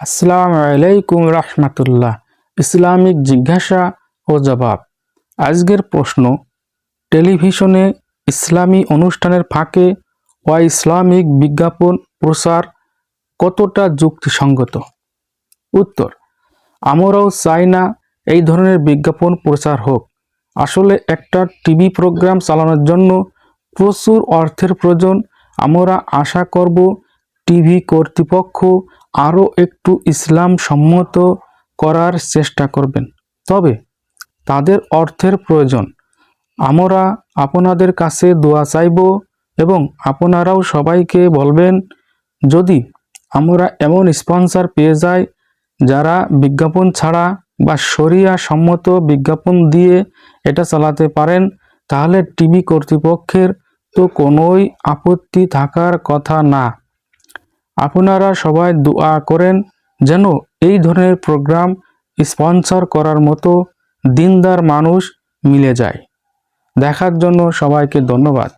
আসসালামু আলাইকুম রহমতুল্লাহ। ইসলামিক জিজ্ঞাসা ও জবাব। আজকের প্রশ্ন, টেলিভিশনে ইসলামী অনুষ্ঠানের ফাঁকে ওয়া ইসলামিক বিজ্ঞাপন প্রচার কতটা যুক্তিসঙ্গত? উত্তর, আমরাও চাই না এই ধরনের বিজ্ঞাপন প্রচার হোক। আসলে একটা টিভি প্রোগ্রাম চালানোর জন্য প্রচুর অর্থের প্রয়োজন। আমরা আশা করব টিভি কর্তৃপক্ষ আরও একটু ইসলাম সম্মত করার চেষ্টা করবেন। তবে তাদের অর্থের প্রয়োজন। আমরা আপনাদের কাছে দোয়া চাইব এবং আপনারাও সবাইকে বলবেন, যদি আমরা এমন স্পন্সর পেয়ে যাই যারা বিজ্ঞাপন ছাড়া বা শরিয়া সম্মত বিজ্ঞাপন দিয়ে এটা চালাতে পারেন, তাহলে টিভি কর্তৃপক্ষের তো কোনোই আপত্তি থাকার কথা না। আপনারা সবাই দোয়া করেন যেন এই ধরনের প্রোগ্রাম স্পন্সর করার মতো দিনদার মানুষ মিলে যায়। দেখার জন্য সবাইকে ধন্যবাদ।